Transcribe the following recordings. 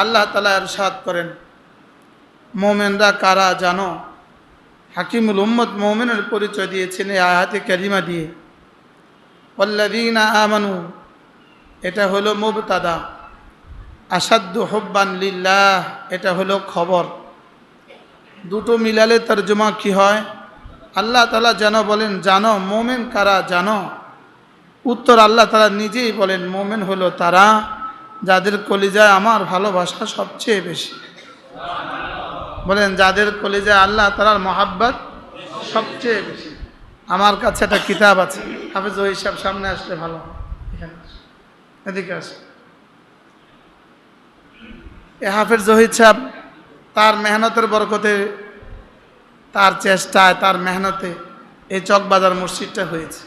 আল্লাহ তালা এরশাদ করেন, মোমেনরা কারা জানো? হাকিমুল উম্মত মোমেনের পরিচয় দিয়েছেন এই আয়াতে ক্যারিমা দিয়ে। পল্লাদিনা আমানু, এটা হলো মুবতাদা। আসাদ্দু হব্বান লিল্লাহ, এটা হলো খবর। দুটো মিলালে তর্জমা কি হয়? আল্লাহ তালা যেন বলেন, জানো, মোমেন কারা জানো? উত্তর আল্লাহ তালা নিজেই বলেন, মোমেন হলো তারা যাদের কলিজায় আমার ভালোবাসা সবচেয়ে বেশি। বলেন, যাদের কলিজায় আল্লাহ তালার মহাব্বত সবচেয়ে বেশি। আমার কাছে একটা কিতাব আছে। হাফেজ ওই হিসাব সামনে আসলে ভালো এদিকে আসো। এ হাফেজ জহিদ সাহেব তার মেহনতের বরকতে, তার চেষ্টায়, তার মেহনতে এই চকবাজার মসজিদটা হয়েছে।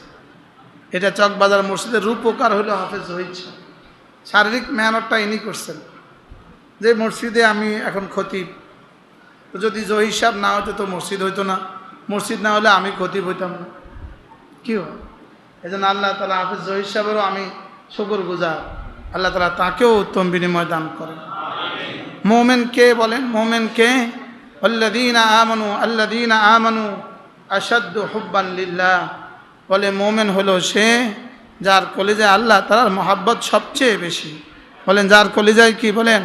এটা চকবাজার মসজিদের রূপকার হলো হাফেজ জহিদ সাহেব। শারীরিক মেহনতটা ইনি করছেন। যে মসজিদে আমি এখন খতিব তো যদি জহিদ সাহেব না হতো তো মসজিদ হইতো না। মসজিদ না হলে আমি খতিব হইতাম না। কি হয়? এই জন্য আল্লাহ তালা হাফিজ জহিদ সাহেবেরও আমি শুকুর গুজার আল্লাহ তালা তাকেও উত্তম বিনিময় দান করেন। মোমেন কে বলেন? মোমেন কে? আল্লাদিনা আমানু আল্লাদিনা আমানু আসাদ্দ হুব্বান লিল্লাহ। বলে মোমেন হলো সে যার কলিজায় আল্লাহ তালার মহাব্বত সবচেয়ে বেশি। বলেন, যার কলিজায় কি বলেন?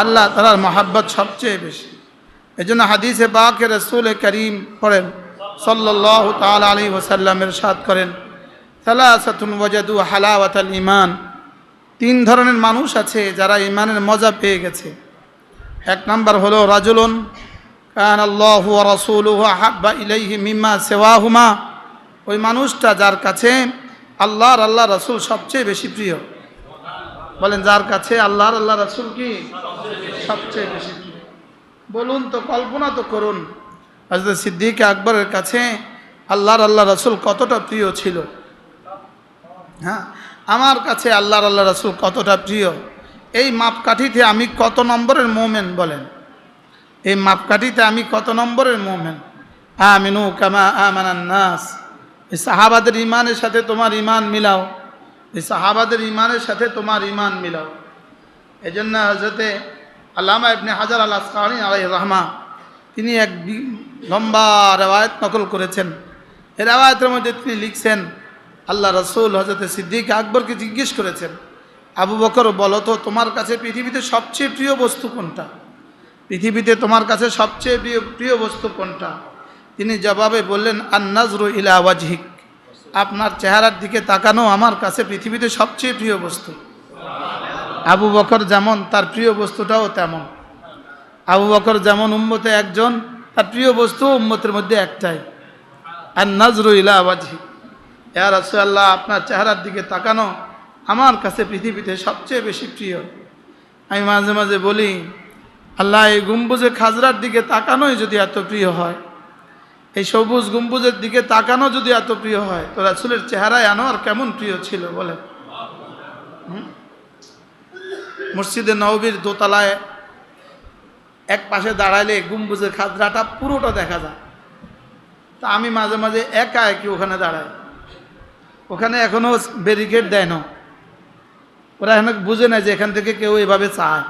আল্লাহ তালার মহাব্বত সবচেয়ে বেশি। এই জন্য হাদিসে বাকে রসুল করিম পড়েন সাল্লাহ তাল আলী ওসাল্লামের সাদ করেন, সালাসাতুন ওয়াজাদু হালাওয়াতাল ইমান তিন ধরনের মানুষ আছে যারা ইমানের মজা পেয়ে গেছে। এক নাম্বার হলো রাজুলন কান আল্লাহ রসুল হাব্বা ইলাইহি মিম্মা সেওয়াহুমা। ওই মানুষটা যার কাছে আল্লাহর আল্লাহ রসুল সবচেয়ে বেশি প্রিয়। বলেন, যার কাছে আল্লাহর আল্লাহ রসুল কি? সবচেয়ে বেশি প্রিয়। বলুন তো, কল্পনা তো করুন। সিদ্দিক আকবরের কাছে আল্লাহর আল্লাহ রসুল কতটা প্রিয় ছিল? হ্যাঁ আমার কাছে আল্লাহর আল্লাহ রসুল কতটা প্রিয়? এই মাপকাঠিতে আমি কত নম্বরের মোমেন বলেন। এই মাপকাঠিতে আমি কত নম্বরের মোমেন? আমিনু কামা আমানান নাস। এই সাহাবাদের ইমানের সাথে তোমার ইমান মিলাও। এই সাহাবাদের ইমানের সাথে তোমার ইমান মিলাও। এই জন্য হজরতে আল্লামা ইবনে হাজার আল আসকানি আলাই রহমা, তিনি এক লম্বা রেওয়ায়ত নকল করেছেন। এই রেওয়ায়তের মধ্যে তিনি লিখছেন, আল্লাহ রসুল হজরতে সিদ্দিক আকবরকে জিজ্ঞেস করেছেন, আবু বকর, বলো তো, তোমার কাছে পৃথিবীতে সবচেয়ে প্রিয় বস্তু কোনটা? পৃথিবীতে তোমার কাছে সবচেয়ে প্রিয় প্রিয় বস্তু কোনটা? তিনি জবাবে বললেন, আন্নাজরু ইলা ওয়াজহিক। আপনার চেহারার দিকে তাকানো আমার কাছে পৃথিবীতে সবচেয়ে প্রিয় বস্তু। আবু বকর যেমন, তার প্রিয় বস্তুটাও তেমন। আবু বকর যেমন উম্মতে একজন, তার প্রিয় বস্তু উম্মতের মধ্যে একটাই। আর নজরু ইলা আওয়াজি ইয়া রাসূলুল্লাহ, আপনার চেহারার দিকে তাকানো আমার কাছে পৃথিবীতে সবচেয়ে বেশি প্রিয়। আমি মাঝে মাঝে বলি, আল্লাহ এই গম্বুজে খাজরার দিকে তাকানোই যদি এত প্রিয় হয় এই সবুজ গম্বুজের দিকে তাকানো যদি এত প্রিয় হয়, তো রাসুলের চেহারায় আনোয়ার কেমন প্রিয় ছিল বলে মসজিদে নবীর দোতলায় এক পাশে দাঁড়াইলে গম্বুজের খাজরাটা পুরোটা দেখা যায়। তা আমি মাঝে মাঝে একা একই ওখানে দাঁড়াই। ওখানে এখনও ব্যারিকেড দেয় না। ওরা এখন বুঝে না যে এখান থেকে কেউ এভাবে চায়।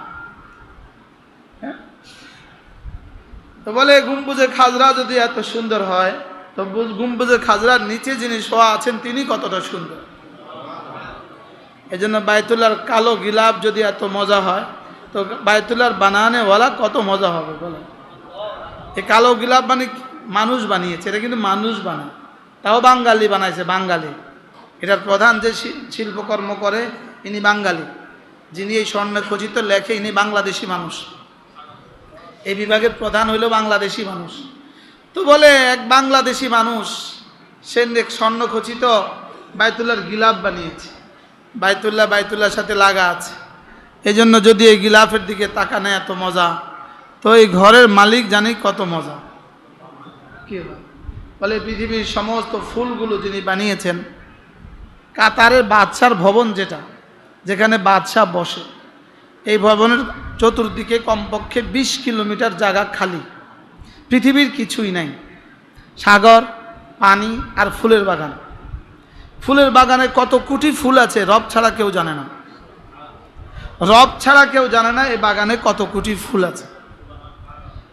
তো বলে, গুম্বুজের খাজরা যদি এত সুন্দর হয়, তো বুজ- গম্বুজের খাজরার নিচে যিনি শোয়া আছেন, তিনি কতটা সুন্দর? এই জন্য বায়তুল্লার কালো গিলাপ যদি এত মজা হয়, তো বায়তুল্লার বানানেওয়ালা কত মজা হবে, বলে। এই কালো গিলাপ মানে মানুষ বানিয়েছে, এটা কিন্তু মানুষ বানায়। তাও বাঙালি বানাইছে, বাঙালি। এটার প্রধান যে শিল্পকর্ম করে, ইনি বাঙালি। যিনি এই স্বর্ণে খচিত লেখে, ইনি বাংলাদেশি মানুষ। এই বিভাগের প্রধান হইল বাংলাদেশি মানুষ। তো বলে, এক বাংলাদেশি মানুষ, সে নে- স্বর্ণ খচিত বায়তুল্লার গিলাপ বানিয়েছে। বাইতুল্লাহ বাইতুল্লার সাথে লাগা আছে। এই জন্য যদি এই গিলাফের দিকে তাকানে এত মজা, তো এই ঘরের মালিক জানি কত মজা। কি? বলে, পৃথিবীর সমস্ত ফুলগুলো যিনি বানিয়েছেন, কাতারের বাদশার ভবন যেটা, যেখানে বাদশাহ বসে। এই ভবনের চতুর্দিকে কমপক্ষে বিশ কিলোমিটার জায়গা খালি। পৃথিবীর কিছুই নাই। সাগর, পানি আর ফুলের বাগান। ফুলের বাগানে কত কোটি ফুল আছে, রব ছাড়া কেউ জানে না। রব ছাড়া কেউ জানে না এই বাগানে কত কোটি ফুল আছে।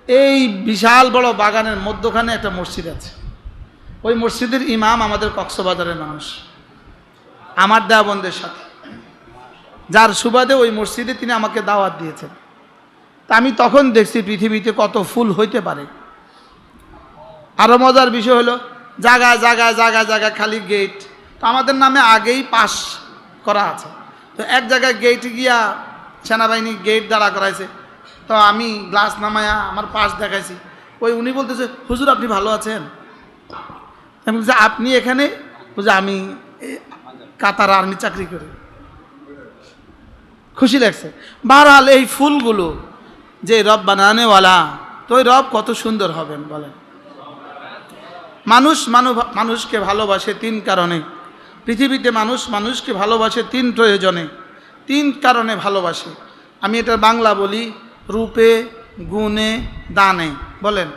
এই বিশাল বড় বাগানের মধ্যখানে একটা মসজিদ আছে। ওই মসজিদের ইমাম আমাদের কক্সবাজারের মানুষ। আমার দেওয়াবন্দের সাথে। যার সুবাদে ওই মসজিদে তিনি আমাকে দাওয়াত দিয়েছেন। তা আমি তখন দেখছি পৃথিবীতে কত ফুল হইতে পারে। আরও মজার বিষয় হলো জায়গায় জায়গায় জায়গায় জায়গায় খালি গেট তো আমাদের নামে আগেই পাস করা আছে। তো এক জায়গায় গেট গিয়া সেনাবাহিনী গেট দাঁড়া করাইছে। তো আমি গ্লাস নামায়া আমার পাস দেখাইছি। ওই উনি বলতেছে, হুজুর, আপনি ভালো আছেন? আমি বলছি, আপনি এখানে? বুঝে আমি কাতার আর্মি চাকরি করি। খুশি লাগছে। বারহাল এই ফুলগুলো যে রব বানানেওয়ালা তো ওই রব কত সুন্দর হবেন বলেন। মানুষ মানুষকে ভালোবাসে তিন কারণে। পৃথিবীতে মানুষ মানুষকে ভালোবাসে তিন প্রয়োজনে। তিন কারণে ভালোবাসে। আমি এটা বাংলা বলি, রূপে, গুণে, দানে। বলেন।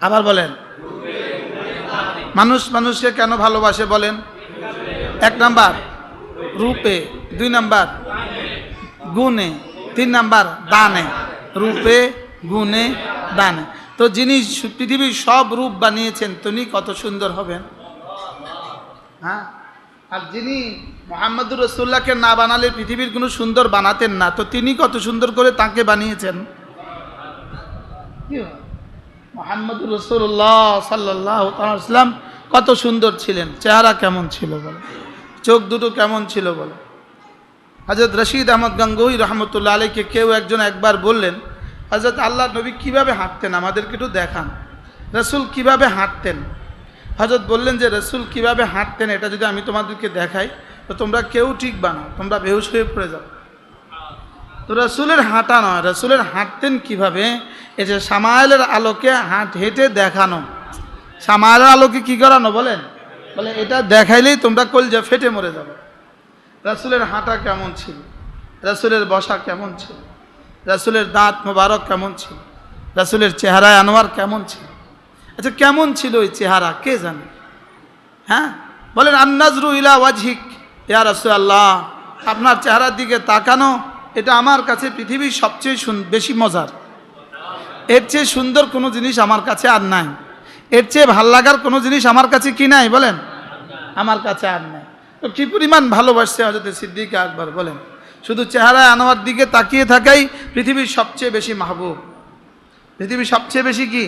আবার বলেন। মানুষ মানুষকে কেন ভালোবাসে বলেন? এক নাম্বার রূপে দুই নাম্বার, গুণে তিন নাম্বার, দানে। রূপে, গুণে, দানে। তো যিনি পৃথিবীর সব রূপ বানিয়েছেন, তিনি কত সুন্দর হবেন? হ্যাঁ? আর যিনি মোহাম্মদুর রসুল্লাহকে না বানালে পৃথিবীর কোনো সুন্দর বানাতেন না, তো তিনি কত সুন্দর করে তাকে বানিয়েছেন? মোহাম্মদুর রসুল্লাহ সাল্লাহ সাল্লাম কত সুন্দর ছিলেন, চেহারা কেমন ছিল বলে? চোখ দুটো কেমন ছিল বলে? হজরত রশিদ আহমদ গঙ্গোই রহমতুল্লাহ আলীকে কেউ একজন একবার বললেন হজরত আল্লাহ নবী কীভাবে হাঁটতেন? আমাদেরকে একটু দেখান। রসুল কীভাবে হাঁটতেন? হজরত বললেন যে, রসুল কীভাবে হাঁটতেন এটা যদি আমি তোমাদেরকে দেখাই, তো তোমরা কেউ ঠিক বানাও, তোমরা বেহুশ হয়ে পড়ে যাও। তো রসুলের হাঁটা নয়, রসুলের হাঁটতেন কীভাবে? এই যে সামাইলের আলোকে হাঁট হেঁটে দেখানো। সামাইলের আলোকে কি করানো বলেন? বলে, এটা দেখাইলেই তোমরা কলজা ফেটে মরে যাবে। রাসুলের হাঁটা কেমন ছিল? রাসুলের বসা কেমন ছিল? রাসুলের দাঁত মোবারক কেমন ছিল? রাসুলের চেহারায় আনোয়ার কেমন ছিল? আচ্ছা কেমন ছিল ওই চেহারা? কে জানে? হ্যাঁ? বলেন, আন্নাজরু ইলা ওয়াজহিক। ইয়া রাসুল আল্লাহ আপনার চেহারার দিকে তাকানো, এটা আমার কাছে পৃথিবীর সবচেয়ে বেশি মজার। এর চেয়ে সুন্দর কোনো জিনিস আমার কাছে আর নাই। এর চেয়ে ভালো লাগার কোনো জিনিস আমার কাছে কি নাই, বলেন? আমার কাছে আর নাই। তো কী পরিমাণ ভালোবাসছে হজরত সিদ্দিক আকবর, বলেন? শুধু চেহারায় আনোয়ার দিকে তাকিয়ে থাকাই পৃথিবীর সবচেয়ে বেশি মাহবুব। পৃথিবীর সবচেয়ে বেশি কি?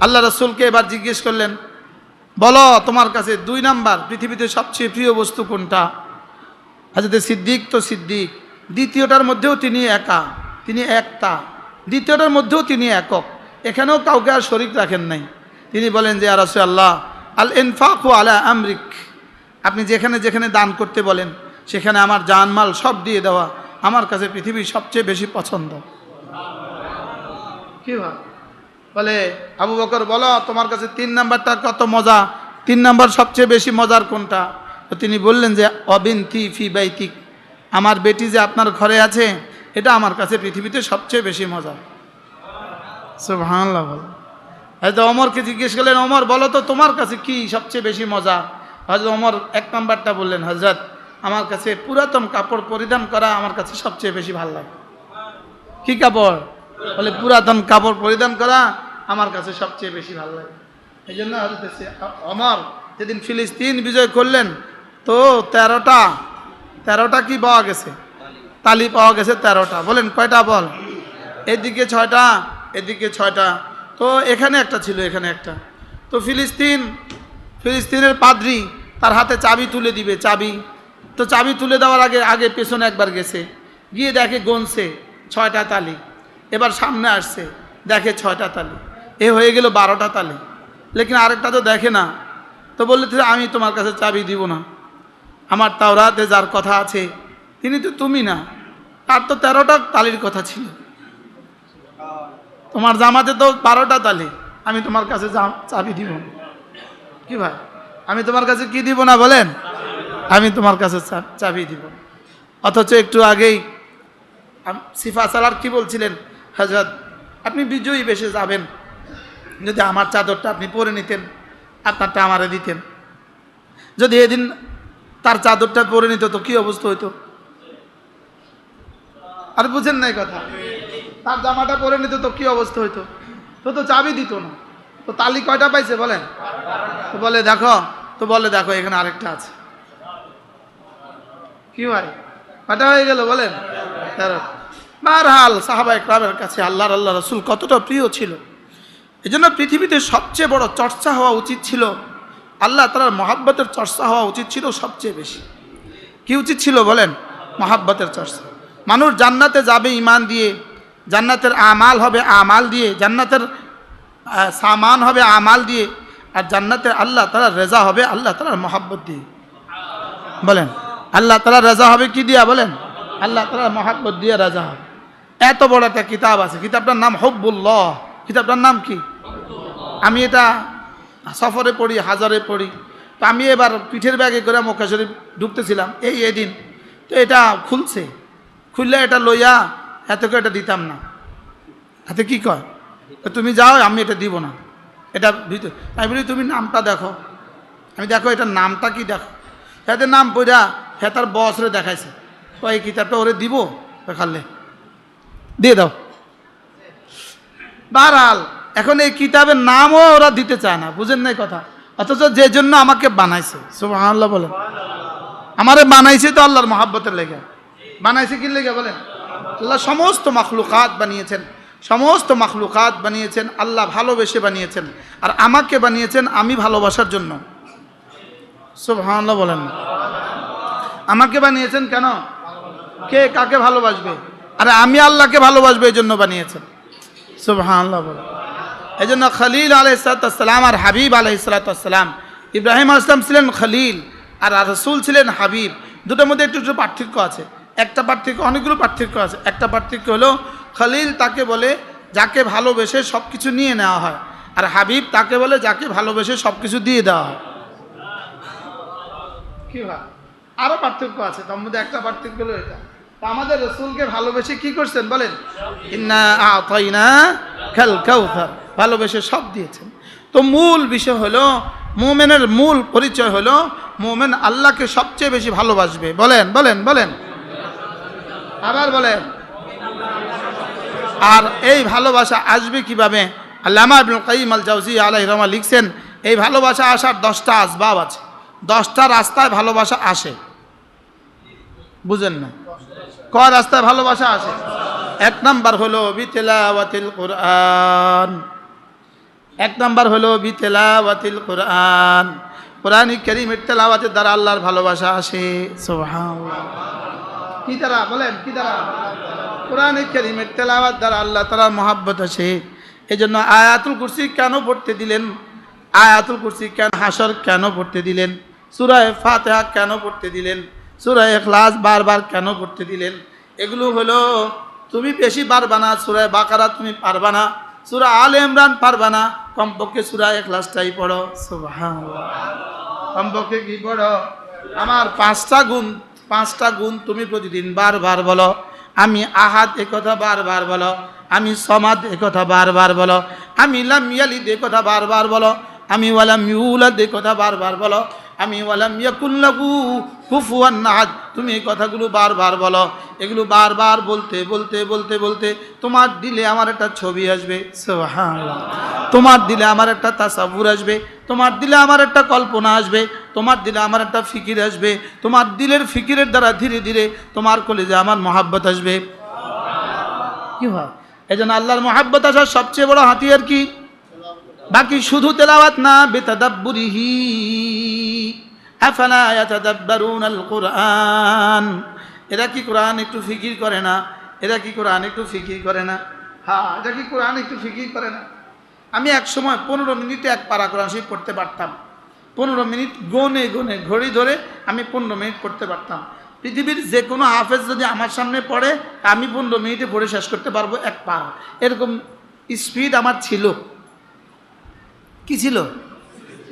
আল্লাহ রসুলকে এবার জিজ্ঞেস করলেন, বলো, তোমার কাছে দুই নাম্বার পৃথিবীতে সবচেয়ে প্রিয় বস্তু কোনটা? হাজরত সিদ্দিক তো সিদ্দিক, দ্বিতীয়টার মধ্যেও তিনি একা, তিনি একটা, দ্বিতীয়টার মধ্যেও তিনি একক। এখানেও কাউকে আর শরিক রাখেন নাই। তিনি বলেন যে আর আল্লাহ আল এনফাক ও আলা আমরিক। আপনি যেখানে যেখানে দান করতে বলেন, সেখানে আমার জানমাল সব দিয়ে দেওয়া আমার কাছে পৃথিবীর সবচেয়ে বেশি পছন্দ। কি ভাব? বলে, আবু বকর, বলো, তোমার কাছে তিন নাম্বারটা কত মজা? তিন নাম্বার সবচেয়ে বেশি মজার কোনটা? তো তিনি বললেন যে, অবিনতি ফি বাইতিক। আমার বেটি যে আপনার ঘরে আছে, এটা আমার কাছে পৃথিবীতে সবচেয়ে বেশি মজা। সুবহানাল্লাহ বলো। হয়তো অমরকে জিজ্ঞেস করলেন, অমর, বলো তো তোমার কাছে কি সবচেয়ে বেশি মজা? হয়তো অমর এক নাম্বারটা বললেন হজরত আমার কাছে পুরাতন কাপড় পরিধান করা আমার কাছে সবচেয়ে বেশি ভালো লাগে। কি কাপড়? বলে, পুরাতন কাপড় পরিধান করা আমার কাছে সবচেয়ে বেশি ভালো লাগে। এই জন্য অমর যেদিন ফিলিস্তিন বিজয় করলেন, তো তেরোটা তেরোটা কি পাওয়া গেছে? তালি পাওয়া গেছে তেরোটা। বলেন, কয়টা বল? এদিকে ছয়টা এদিকে ছয়টা। তো এখানে একটা ছিল, এখানে একটা। তো ফিলিস্তিন, ফিলিস্তিনের পাদ্রি তার হাতে চাবি তুলে দিবে, চাবি। তো চাবি তুলে দেওয়ার আগে আগে পেছনে একবার গেছে। গিয়ে দেখে গনছে ছয়টা তালি। এবার সামনে আসছে, দেখে ছয়টা তালি। এ হয়ে গেল বারোটা তালি। লেকিন আরেকটা তো দেখে না। তো বললে আমি তোমার কাছে চাবি দিব না। আমার তাওরাতে যার কথা আছে, তিনি তো তুমি না। তার তো তেরোটা তালির কথা ছিল। তোমার জামাতে তো বারোটা তালি। আমি তোমার কাছে চাবি দিব। না কি ভাই? আমি তোমার কাছে কি দিব না বলেন? আমি তোমার কাছে চাবি দিব। অথচ একটু আগেই সিফা সালার কি বলছিলেন? হজরত আপনি বিজয়ী বেশে যাবেন। যদি আমার চাদরটা আপনি পরে নিতেন, আপনারটা আমারে দিতেন। যদি এদিন তার চাদরটা পরে নিত তো কী অবস্থা হইতো? আর বুঝেন নাই কথা। তার জামাটা পরে নিত তো কি অবস্থা হইতো? তো তো চাবি দিত না। তো তালি কয়টা পাইছে বলেন? তো বলে, দেখো, তো বলে, দেখো, এখানে আরেকটা আছে। কি হয় কয়টা হয়ে গেল বলেন? তেরো। বারহাল সাহাবা একরামের কাছে আল্লাহর আল্লাহ রসুল কতটা প্রিয় ছিল। এই জন্য পৃথিবীতে সবচেয়ে বড় চর্চা হওয়া উচিত ছিল, আল্লাহ তালার মহাব্বতের চর্চা হওয়া উচিত ছিল সবচেয়ে বেশি। কি উচিত ছিল বলেন? মহাব্বতের চর্চা। মানুষ জান্নাতে যাবে ইমান দিয়ে জান্নাতের আমাল হবে আমাল দিয়ে, জান্নাতের সামান হবে আমাল দিয়ে, আর জান্নাতের আল্লাহ তালা রেজা হবে আল্লাহ তালার মহাব্বত দিয়ে। বলেন, আল্লাহ তালা রেজা হবে কি দিয়া বলেন? আল্লাহ তালার মহাব্বত দিয়ে রাজা হবে। এত বড় একটা কিতাব আছে, কিতাবটার নাম হব্বুল্লাহ। কিতাবটার নাম কি? আমি এটা সফরে পড়ি, হাজারে পড়ি। তো আমি এবার পিঠের ব্যাগে করে মক্কা শরীফ ঢুকতেছিলাম, এই এদিন। তো এটা খুলছে, খুললে এটা লইয়া এতকে এটা দিতাম না। হাতে কি কয়? তুমি যাও, আমি এটা দিব না। এটা ভিতর আমি বলি, তুমি নামটা দেখো। আমি দেখো, এটা নামটা কি দেখো? হ্যাঁ নাম পড়া হ্যাঁ তার বসরে দেখাইছে। এই কিতাবটা ওরে দিব? দেখালে দিয়ে দাও। বারাল এখন এই কিতাবের নামও ওরা দিতে চায় না, বুঝেন নাই কথা? অথচ যে জন্য আমাকে বানাইছে, সুবহানাল্লাহ বলেন। আমারে বানাইছে তো আল্লাহর মহাব্বতের লেগে। বানাইছে কি লেগে বলেন? আল্লাহ সমস্ত মাখলুকাত বানিয়েছেন, সমস্ত মাখলুকাত বানিয়েছেন, আল্লাহ ভালোবেসে বানিয়েছেন, আর আমাকে বানিয়েছেন আমি ভালোবাসার জন্য। সুবহানাল্লাহ বলেন। আমাকে বানিয়েছেন কেন? কে কাকে ভালোবাসবে? আরে আমি আল্লাহকে ভালোবাসবো এই জন্য বানিয়েছেন। সুবহানাল্লাহ বলেন। এই জন্য খলিল আলাইসালাম আর হাবিব আলাইসালাম ইব্রাহিম আসলাম ছিলেন খলিল আর রসুল ছিলেন হাবিব। দুটোর মধ্যে একটু একটু পার্থক্য আছে। একটা পার্থক্য, অনেকগুলো পার্থক্য আছে। একটা পার্থক্য হলো, খলিল তাকে বলে, যাকে ভালোবেসে সব কিছু নিয়ে নেওয়া হয়। আর হাবিব তাকে বলে, যাকে ভালোবেসে সব কিছু দিয়ে দেওয়া হয়। কি ভাই আরও পার্থক্য আছে, তার মধ্যে একটা পার্থক্য হলো এটা। আমাদের রসুলকে ভালোবেসে কি করছেন বলেন? ভালোবেসে সব দিয়েছেন। তো মূল বিষয় হলো, মোমেনের মূল পরিচয় হলো, মোমেন আল্লাহকে সবচেয়ে বেশি ভালোবাসবে। বলেন বলেন বলেন। আবার বলেন আর এই ভালোবাসা আসবে কীভাবে? আল্লামা আব্দুল কাইম আল জাউজি আলাই রহমা লিখছেন, এই ভালোবাসা আসার দশটা আসবাব আছে। দশটা রাস্তায় ভালোবাসা আসে। বুঝেন না? ক রাস্তায় ভালোবাসা আসে? এক নাম্বার হলো বিতেলাওয়াতিল কোরআন। এক নাম্বার হলো বিতেলাওয়াতিল কোরআন কোরআন। করিমের তেলাওয়াতের দ্বারা আল্লাহর ভালোবাসা আসে। সুবহানাল্লাহ। কি দ্বারা? বলেন, কি দ্বারা? কোরআন করিমের তেলাওয়াত দ্বারা আল্লাহ তালার মহাব্বত আছে। এই জন্য আয়াতুল কুরসি কেন পড়তে দিলেন? আয়াতুল কুরসি কেন হাসর কেন পড়তে দিলেন? সুরায় ফাতেহা কেন পড়তে দিলেন? সুরায় এখলাস বারবার কেন পড়তে দিলেন? এগুলো হলো, তুমি বেশি পারবা না সুরায় বাকারা তুমি পারবা না, সুরা আল ইমরান পারবা না, কমপক্ষে সুরা এখলাসটাই পড়ো। সুবহানাল্লাহ। কমপক্ষে কি পড়ো? আমার পাঁচটা গুণ পাঁচটা গুণ তুমি প্রতিদিন বারবার বলো। আমি আহাদ একথা কথা বারবার বলো। আমি সমাদ একথা কথা বারবার বলো। আমি লামিয়ালিদ একথা বারবার বলো। আমি ওয়ালাম ইউলাদ কথা বারবার বলো। আমি ওয়ালাম ইয়াকুল্লাহু কুফুয়ান নাহাদ তুমি এই কথাগুলো বারবার বলো। এগুলো বারবার বলতে বলতে বলতে বলতে তোমার দিলে আমার একটা ছবি আসবে। সুবহানাল্লাহ। তোমার দিলে আমার একটা তাসাবুর আসবে। তোমার দিলে আমার একটা কল্পনা আসবে। তোমার দিলে আমার একটা ফিকির আসবে। তোমার দিলের ফিকিরের দ্বারা ধীরে ধীরে তোমার কলেজে আমার মহাব্বত আসবে। কি হয় এই জন্য আল্লাহর মহাব্বত আসার সবচেয়ে বড় হাতিয়ার কি? বাকি শুধু তেলাওয়াত না, বেতাদাব্বুরিহি। আফালা ইয়াতাদাব্বারুন আল কোরআন এরা কি কোরআন একটু ফিকির করে না? এরা কি কোরআন একটু ফিকির করে না? হ্যাঁ এটা কি কোরআন একটু ফিকির করে না? আমি এক সময় পনেরো মিনিটে এক পারা কোরআন শরীফ পড়তে পারতাম। পনেরো মিনিট গনে গনে ঘড়ি ধরে আমি পনেরো মিনিট পড়তে পারতাম। পৃথিবীর যে কোনো হাফেজ যদি আমার সামনে পড়ে, আমি পনেরো মিনিটে পড়ে শেষ করতে পারব এক পারা। এরকম স্পিড আমার ছিল। কি ছিল?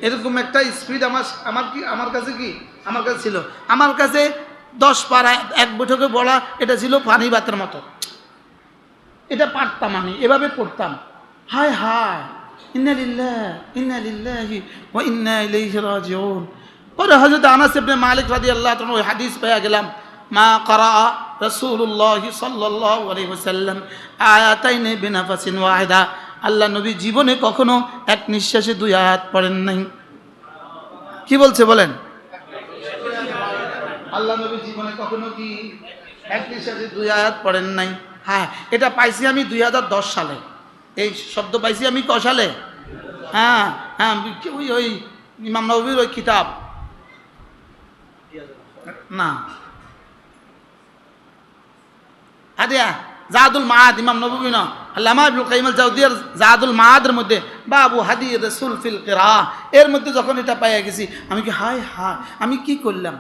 এরকম একটা স্পিড আমার আমার কি, আমার কাছে কি? আমার কাছে ছিল। আমার কাছে দশ পারা, এক বৈঠকে বলা, এটা ছিল পানি বাতের মতো। এটা পারতাম আমি, এভাবে পড়তাম। হায় হায়, ইন্না লিল্লাহ, ইন্না লিল্লাহি ওয়া ইন্না ইলাইহি রাজিউন। পরে হযরত আনাস ইবনে মালিক রাদিয়াল্লাহু তাআলা ওই হাদিস পেয়ে গেলাম, মা করা রসুল্লাহ সাল্লাহ আলহিহাল্লাম আয়াতাইনে বিনাফাসিন ওয়াহেদা। আল্লাহ নবী জীবনে কখনো এক নিঃশ্বাসে দুই আয়াত পড়েন নাই। কি বলছে বলেন? আল্লাহ নবী জীবনে কখনো কি এক নিঃশ্বাসে দুই আয়াত পড়েন নাই? হ্যাঁ এটা পাইছি আমি দুই হাজার দশ সালে। এই শব্দ পাইছি আমি ক সালে? হ্যাঁ হ্যাঁ ওই ওই ইমাম নবীর ওই কিতাব। না। হাদিয়া? জাহাদুল মাহাদ ইমাম নবী না। আল্লামা ইবনুল কাইম আল জাউদিয়ার জাহাদুল মাহাদের মধ্যে, বাবু হাদি রসুল ফিল কেরা এর মধ্যে যখন এটা পাইয়া গেছি, আমি কি, হায় হায়, আমি কি করলাম?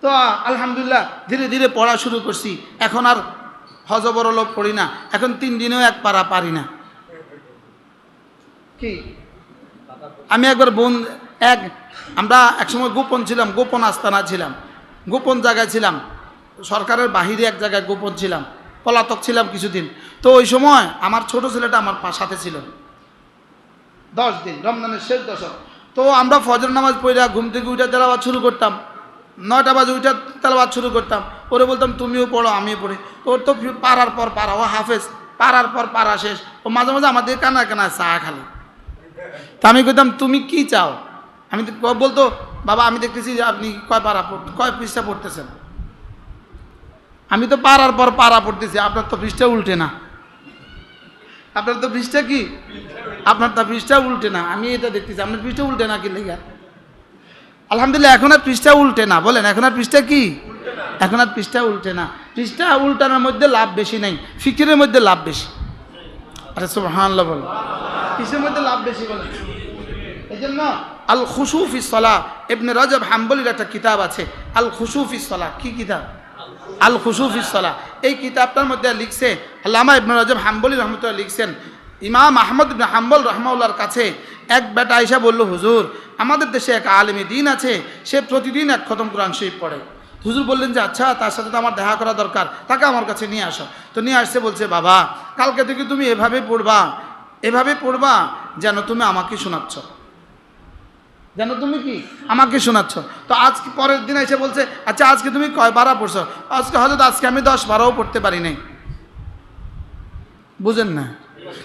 তো আলহামদুলিল্লাহ, ধীরে ধীরে পড়া শুরু করছি। এখন আর হজবরল পড়ি না। এখন তিন দিনেও এক পারা পারি না। কি? আমি একবার বোন, এক, আমরা একসময় গোপন ছিলাম, গোপন আস্তানা ছিলাম। গোপন জায়গায় ছিলাম। সরকারের বাহিরে এক জায়গায় গোপন ছিলাম, পলাতক ছিলাম কিছুদিন। তো ওই সময় আমার ছোট ছেলেটা আমার সাথে ছিল। দশ দিন, রমজানের শেষ দশক। তো আমরা ফজর নামাজ পড়া ঘুম থেকে উঠে তেলাবাদ শুরু করতাম। নয়টা বাজে উঠে তেলাবাদ শুরু করতাম। ওরে বলতাম, তুমিও পড়ো, আমিও পড়ি। ওর তো পাড়ার পর পাড়া, ও হাফেজ, পাড়ার পর পাড়া শেষ। ও মাঝে মাঝে আমাদের কানা কানা চা খালি। তা আমি কইতাম, তুমি কি চাও? আমি বলতো, বাবা, আমি দেখতেছি আপনি কয় পড়- কয় পৃষ্ঠা পড়তেছেন? আমি তো পাড়ার পর পাড়া পড়তেছি, আপনার তো পৃষ্ঠা উল্টে না। আপনার তো পৃষ্ঠা কি? আপনার তো পৃষ্ঠা উল্টে না। আমি এটা দেখতেছি, আপনার পৃষ্ঠা উল্টে না কি লেগা? আলহামদুলিল্লাহ, এখন আর পৃষ্ঠা উল্টে না। বলেন, এখন আর পৃষ্ঠা কি? এখন আর পৃষ্ঠা উল্টে না। পৃষ্ঠা উল্টানোর মধ্যে লাভ বেশি নাই, ফিকিরের মধ্যে লাভ বেশি। আচ্ছা সব হান বলেন। কিসের মধ্যে লাভ বেশি বলেন? এই জন্য আল খুসুফি সলা এমনি রজব হাম্বলির একটা কিতাব আছে আল খুসুফি সলা। কি কিতাব? আল খুসুফি সলা। এই কিতাবটার মধ্যে লিখছে আল্লামা ইবনে রজব হাম্বলি রহমতুল্লাহ লিখছেন, ইমাম আহমদ ইবনে হাম্বল রহমাউল্লার কাছে এক বেটা আইসা বলল, হুজুর, আমাদের দেশে এক আলেমী দিন আছে, সে প্রতিদিন এক খতম কোরআন শরীফ পড়ে। হুজুর বললেন যে আচ্ছা তার সাথে তো আমার দেখা করা দরকার, তাকে আমার কাছে নিয়ে আসো। তো নিয়ে আসছে, বলছে, বাবা, কালকে থেকে তুমি এভাবে পড়বা এভাবে পড়বা যেন তুমি আমাকে শোনাচ্ছ। যেন তুমি কি? আমাকে শোনাচ্ছ। তো আজকে পরের দিন এসে বলছে আচ্ছা আজকে তুমি কয় বারা পড়ছো? আজকে হয়তো আজকে আমি দশ বারাও পড়তে পারি নাই। বুঝেন না?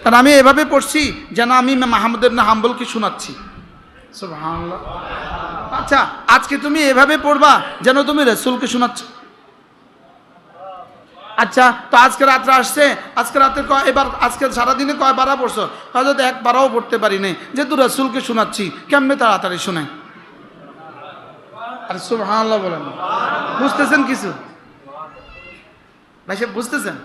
কারণ আমি এভাবে পড়ছি যেন আমি মাহমুদের না হাম্বলকে শোনাচ্ছি। আচ্ছা আজকে তুমি এভাবে পড়বা যেন তুমি রসুলকে শোনাচ্ছ। আচ্ছা তো আজকে রাত্রে আসছে, আজকে রাত্রে কয় এবার আজকে সারাদিনে কয় বারা পড়ছো? হয়তো এক বারাও পড়তে পারি নাই। যেহেতু রসুলকে শোনাচ্ছি, কেমনে তাড়াতাড়ি শোনায় আর সুবহানাল্লাহ বলেন। বুঝতেছেন কিছু? ভাই বুঝতেছেন?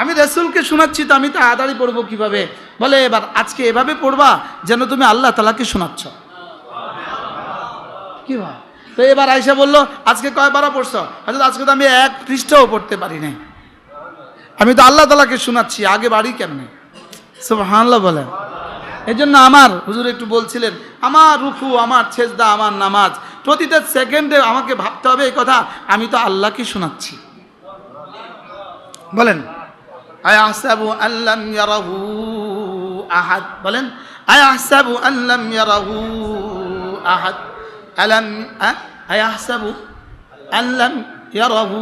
আমি রসুলকে শোনাচ্ছি তো আমি তাড়াতাড়ি পড়ব কীভাবে? বলে এবার আজকে এভাবে পড়বা যেন তুমি আল্লাহ তালাকে শোনাচ্ছ। কি ভাই তো এবার আয়সা বলল, আজকে কয় কয়বারও পড়ছো? হয়তো আজকে তো আমি এক পৃষ্ঠাও পড়তে পারি নাই। আমি তো আল্লাহ তালাকে শোনাচ্ছি, আগে বাড়ি কেমনে? সব হানলা বলে। এই জন্য আমার হুজুর একটু বলছিলেন, আমার রুকু, আমার ছেজদা আমার নামাজ, প্রতিটা সেকেন্ডে আমাকে ভাবতে হবে এই কথা, আমি তো আল্লাহকে শোনাচ্ছি। বলেন আল্লাম ইয়ারাহু আহাদ? বলেন, আয়াহসাবু আল্লাম ইয়ারাহু আহাদ? আলাম আ- আয়াহসাবু আল্লাম ইয়ারাহু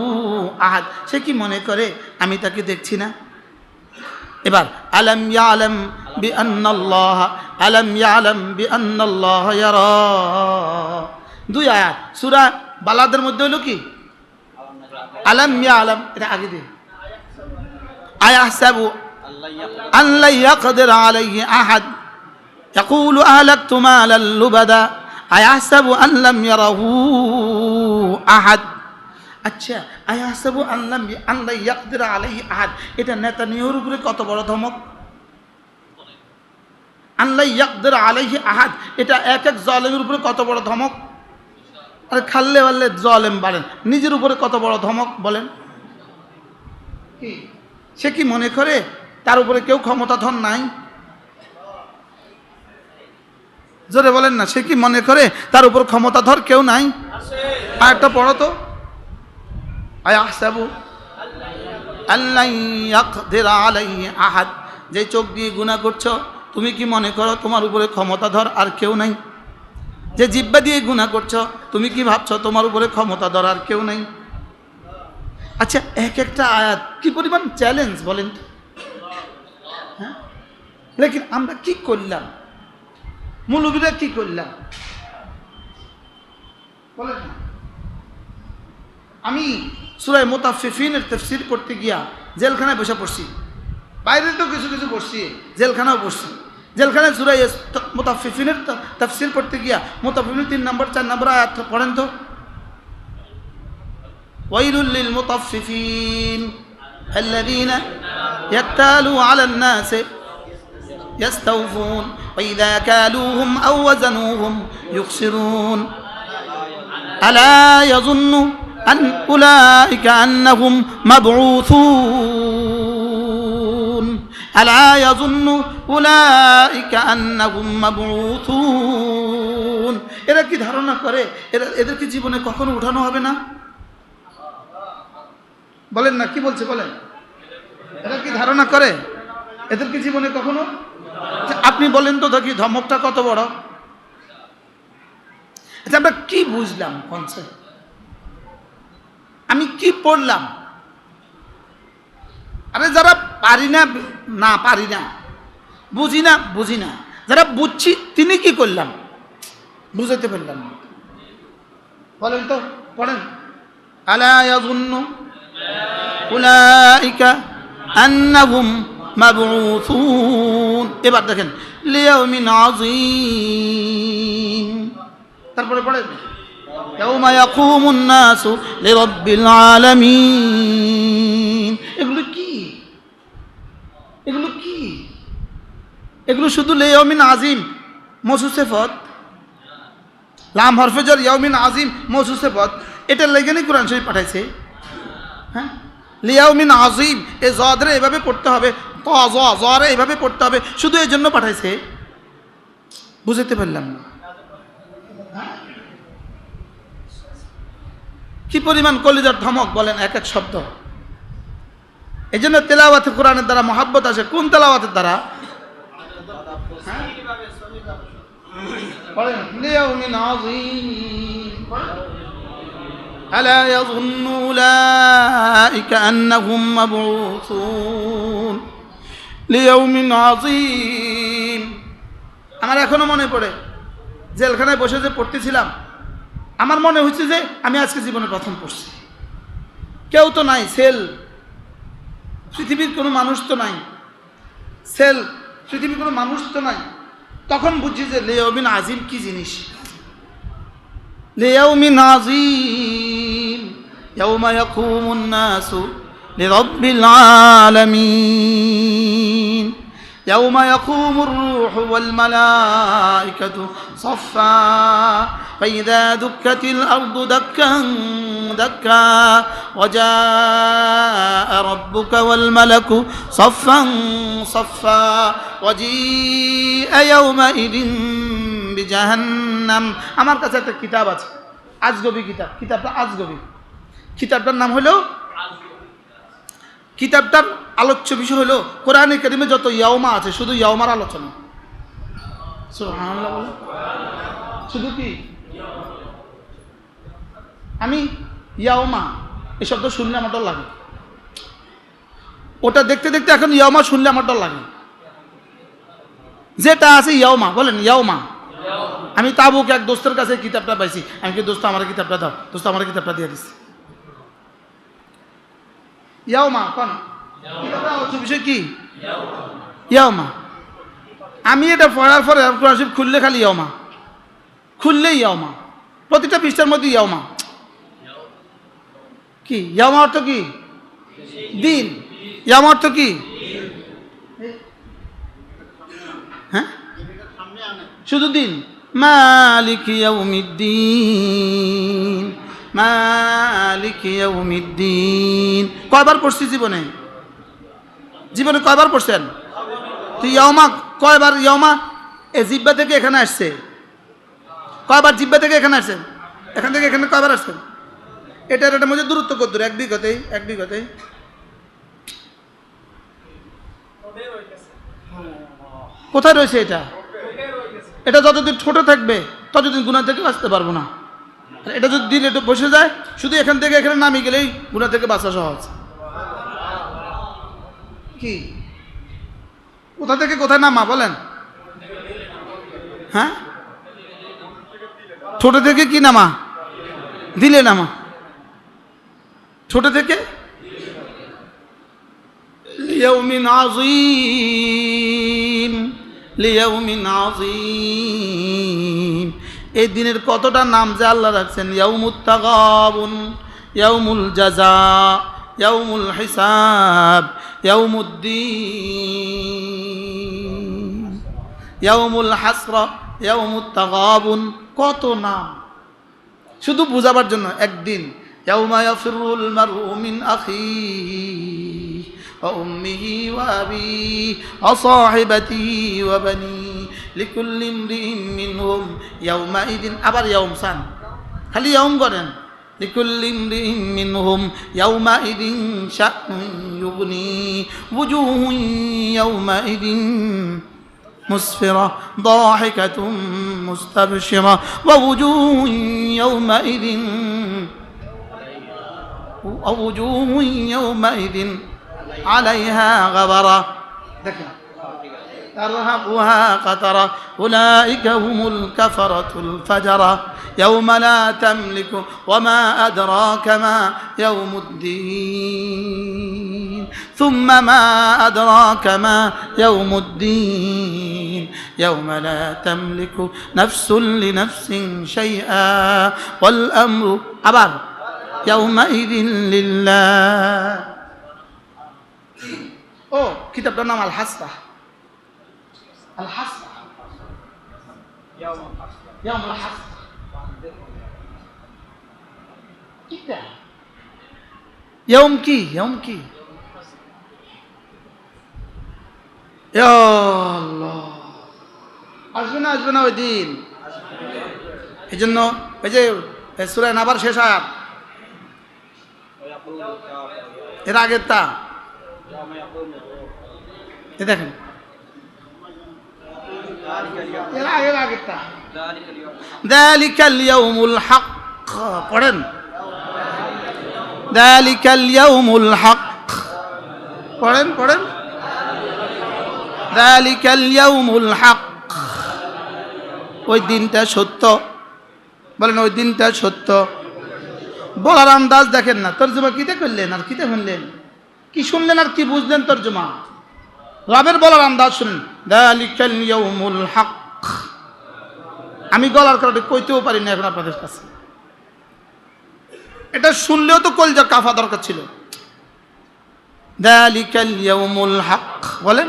আহাদ সে কি মনে করে আমি তাকে দেখছি না এবার আলম ইয়ালম বি আন্নাল্লাহ আলম ইয়ালম বি আন্নাল্লাহ ইয়ারা দুই আয়াত সূরা বালাদের মধ্যে হলো কি আলম ইয়ালম এটা আগে দিয়ে أيحسب أن لن يقدر عليه أحد يقول أهلكت مالا لبدا আয়াসাবু আল্লাম ইয়ারাহু আহাদ আচ্ছা আয়াসাবু আল্লাম আল্লাহ ইয়াকদির আলাই আহাদ। এটা নেতা নিহর উপরে কত বড় ধমক? আল্লাহ ইয়াকদের আলাইহি আহাদ। এটা এক এক জলেমের উপরে কত বড় ধমক? আর খাল্লে বললে জলেম বাড়েন নিজের উপরে কত বড় ধমক বলেন? সে কি মনে করে? তার উপরে কেউ ক্ষমতাধন নাই? জোরে বলেন না, সে কি মনে করে তার উপর ক্ষমতাধর কেউ নাই? আর একটা পড়ো তো। আয় আহাদ। যে চোখ দিয়ে গুনাহ করছ, তুমি কি মনে করো তোমার উপরে ক্ষমতাধর আর কেউ নাই? যে জিব্বা দিয়ে গুণা করছ, তুমি কি ভাবছ তোমার উপরে ক্ষমতা ধর আর কেউ নেই? আচ্ছা এক একটা আয়াত কি পরিমাণ চ্যালেঞ্জ বলেন তো? হ্যাঁ? লেকিন আমরা কি করলাম? মৌলবীরা কি করলাম বলেন না। আমি সুরায় মোতাফিফিনের তফসির করতে গিয়া জেলখানায় বসে পড়ছি বাইরে তো কিছু কিছু পড়ছি জেলখানাও পড়ছি জেলখানায় সুরাই মোতাফিফিনের তফসিল করতে গিয়া মোতাফিফিনের তিন নম্বর চার নম্বর আয়াত পড়েন তো ويل للمطففين الذين يكتالوا على الناس يستوفون وإذا كالوهم أو وزنوهم يخسرون ألا يظن أن أولئك أنهم مبعوثون ألا يظن أولئك أنهم مبعوثون এরা কি ধারণা করে এরা এদের কি জীবনে কখনো উঠানো হবে না বলেন না কি বলছে বলেন এরা কি ধারণা করে এদের কি জীবনে কখনো আচ্ছা, আপনি বলেন তো দেখি ধমকটা কত বড়? আচ্ছা আমরা কি বুঝলাম কনসেপ্ট আমি কি পড়লাম? আরে যারা পারি না না পারি না, বুঝি না বুঝি না, যারা বুঝছি তিনি কি করলাম? বুঝাতে পারলাম না। বলেন তো, পড়েন। আলা উলাইকা আন্নাহুম মাবউথুন। এবার দেখেন লিয়াউমিন আযীম। তারপরে পড়েন ইয়াউমা ইয়াকুমুন নাসু লিরাব্বিল আলামিন। এগুলো কি? এগুলো কি? এগুলো শুধু লিয়াউমিন আজিম মসুসেফত লাম হরফেজর ইয়াউমিন আজিম মসুসেফত এটা লেগেনি কোরআন শরীফ পাঠাইছে। হ্যাঁ? লিয়াউমিন আজিম এ জদরে এভাবে পড়তে হবে। ক জ জরে এভাবে পড়তে হবে শুধু এই জন্য পাঠাইছে বুঝতে পারলাম না কি পরিমাণ কলিজার ধমক বলেন এক এক শব্দ এই জন্য তেলাওয়াতে কোরআনের দ্বারা মহাব্বত আসে কোন তেলাওয়াতের দ্বারা বলেন লিয়াউমিন আজিম বলেন। ألا يظن أولئك أنهم مبعوثون আমার এখনও মনে পড়ে, জেলখানায় বসে যে পড়তেছিলাম, আমার মনে হচ্ছে যে আমি আজকে জীবনে প্রথম পড়ছি। কেউ তো নাই, সেল। পৃথিবীর কোনো মানুষ তো নাই। সেল, পৃথিবীর কোনো মানুষ তো নাই। তখন বুঝছি যে লেয়াউমিন আজিম কি জিনিস? লেয়াউমিন আজিম ইয়াউমা ইয়াকুমুন নাসু لرب العالمين يوم يقوم الروح والملائكة صفا فإذا دكت الأرض دكا دكا وجاء ربك والملك صفا صفا وجيء يومئذ বিজাহান্নাম আমার কাছে একটা কিতাব আছে আজগবি কিতাব কিতাবটা আজগবি কিতাবটার নাম হলো কিতাবটার আলোচ্য বিষয় হলো কোরআন কারিমে যত ইয়াওমা আছে, শুধু ইয়াওমার আলোচনা। শুধু কি? আমি ইয়াওমা এই শব্দ শুনলে আমার ডর লাগে। ওটা দেখতে দেখতে এখন ইয়াওমা শুনলে আমার ডর লাগে। যেটা আছে ইয়াওমা, বলেন ইয়াওমা। আমি তাবুক এক দোস্তের কাছে কিতাবটা পাইছি। আমি কি দোস্ত, আমার কিতাবটা দাও। দোস্ত, আমার কিতাবটা দিয়ে দিচ্ছি কি আমি এটা পড়ার পরে কোরআন শরীফ খুললে খালি ইয়াও মা খুললেই ইয়াও মা প্রতিটা পৃষ্ঠার মধ্যে ইয়াও মা কি? ইয়ামা অর্থ কি? দিন। ইয়ামা অর্থ কি? হ্যাঁ? শুধু দিন। মালিক ইয়াউমিদ্দিন। কয়বার পড়ছি জীবনে? জীবনে কয়বার পড়ছেন? তুই ইয়মা কয়বার ইয়মা এ জিব্বা থেকে এখানে আসছে। কয়বার জিব্বা থেকে এখানে আসছেন? এখান থেকে এখানে কয়বার আসছেন? এটার এটা মধ্যে দূরত্ব কত এক বিঘতেই এক বিঘতেই। কোথায় রয়েছে এটা? এটা যতদিন ছোট থাকবে, ততদিন গুণা থেকে বাঁচতে পারব না। এটা যদি দিলে একটু বসে যায়, শুধু এখান থেকে এখানে নামিয়ে গেলেই গুণা থেকে বাঁচা সহজ। কি? কোথা থেকে কোথায় নামা, বলেন। হ্যাঁ? ছোট থেকে কি নামা? দিলে নামা। ছোট থেকে? লিয়াউমিন আজিম লিয়াউমিন আজিম এই দিনের কতটা নাম যে আল্লাহ রাখছেন? ইয়াউমুত তাগাবুন ইয়াউমুল জাজা ইয়াউমুল হিসাব ইয়াউমুদ্দিন ইয়াউমুল হাসরা ইয়াউমুত তাগাবুন কত নাম? শুধু বুঝাবার জন্য একদিন। ইয়াউমা ইয়াফিরুল মারউ মিন আখিহি ওয়া আবিহি লিকুল্লি ইমরিইন মিনহুম ইয়াউমাইদিন আবার ইয়াউম সান খালি ইয়াউম করেন লিকুল্লি ইমরিইন মিনহুম ইয়াউমাইদিন শা'নুন ইউগনি ওয়ুজুহুন ইয়াউমাইদিন مسفرة ضاحكة مستبشرة ووجوه يومئذ ووجوه يومئذ عليها غبرة ترهقها قترة أولئك هم الكفرة الفجرة يوم لا تملك وما أدراك ما يوم الدين ثم ما أدراك ما يوم الدين يوم لا تملك نفس لنفس شيئا والأمر أبر يومئذ لله ও কিতাবটার নাম আল হাসরা আল হাসরা يوم الحسرة কিটা يوم কি يوم কি ইয়া আল্লাহ আসবে না আসবে না ওই দিন এই জন্য এই যে সুরায় নাবার শেষ আয়াত এর আগের তা এ দেখেন ওই দিনটা সত্য। বলেন ওই দিনটা সত্য। বলার আন্দাজ দেখেন না। তর্জমা কিতে করলেন আর কিতে শুনলেন? কি শুনলেন আর কি বুঝলেন তর্জমা? রবের বলার আন্দাজ শুনেন। দালিকাল হক আমি গলার কারণে কইতেও পারি না এখন আপনাদের কাছে। এটা শুনলেও তো কলজা কাফা দরকার ছিল। হক, বলেন?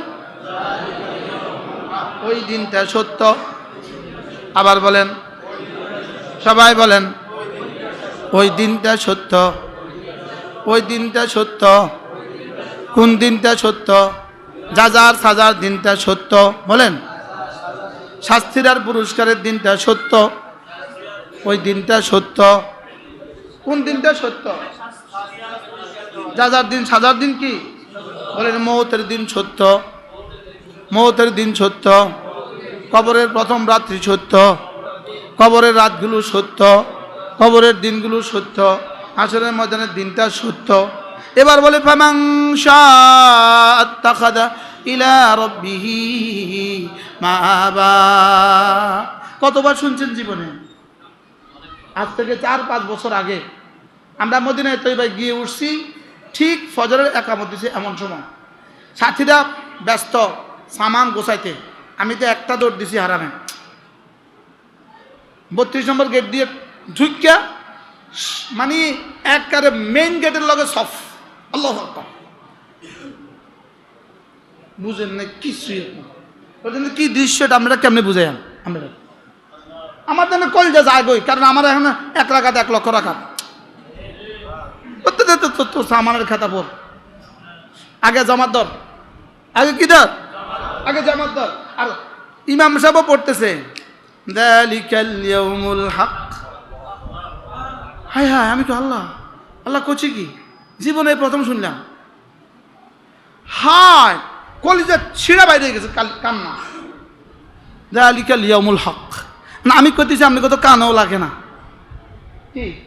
ওই দিনটা সত্য। আবার বলেন? সবাই বলেন? ওই দিনটা সত্য। ওই দিনটা সত্য। কোন দিনটা সত্য? যা যার সাজার দিনটা সত্য, বলেন? শাস্তির আর পুরস্কারের দিনটা সত্য? ওই দিনটা সত্য। কোন দিনটা সত্য? যাজার দিন, সাজার দিন কি? বলেন মৌতের দিন সত্য। মৌতের দিন সত্য। কবরের প্রথম রাত্রি সত্য। কবরের রাতগুলো সত্য। কবরের দিনগুলো সত্য। আসরের ময়দানের দিনটা সত্য। এবার বলে ইলা কতবার শুনছেন জীবনে? আজ থেকে চার, পাঁচ বছর আগে আমরা মদিনায় তৈবায় গিয়ে উঠছি, ঠিক ফজরের একামত দিছে এমন সময়। সাথীরা ব্যস্ত, সামান গোছাইতে। আমি তো একটা দৌড় দিছি হারামে। বত্রিশ নম্বর গেট দিয়ে ঢুকিয়া মানে একবারে মেইন গেটের লগে সফ। আল্লাহ বুঝেন না, কিছুই ওই জন্য কি দৃশ্যটা আমরা কেমনে বুঝাই আমরা। আমার জন্য কল যা যাগই কারণ আমার এখন এক রাখাত এক লক্ষ রাখাত তোর সামানের খাতা পর আগে জমার দর আগে কি দর আগে জামাত দর আর ইমাম সাহেবও পড়তেছে। হায় হায়, আমি তো আল্লাহ। আল্লাহ করছি কি? জীবনে প্রথম শুনলাম। হায়, কলিজা ছিঁড়া বাইরে গেছে কান্না। দয়ালিকা লিয়ামুল হক। না, আমি কইতেছি আপনি কত কানও লাগে না। কি?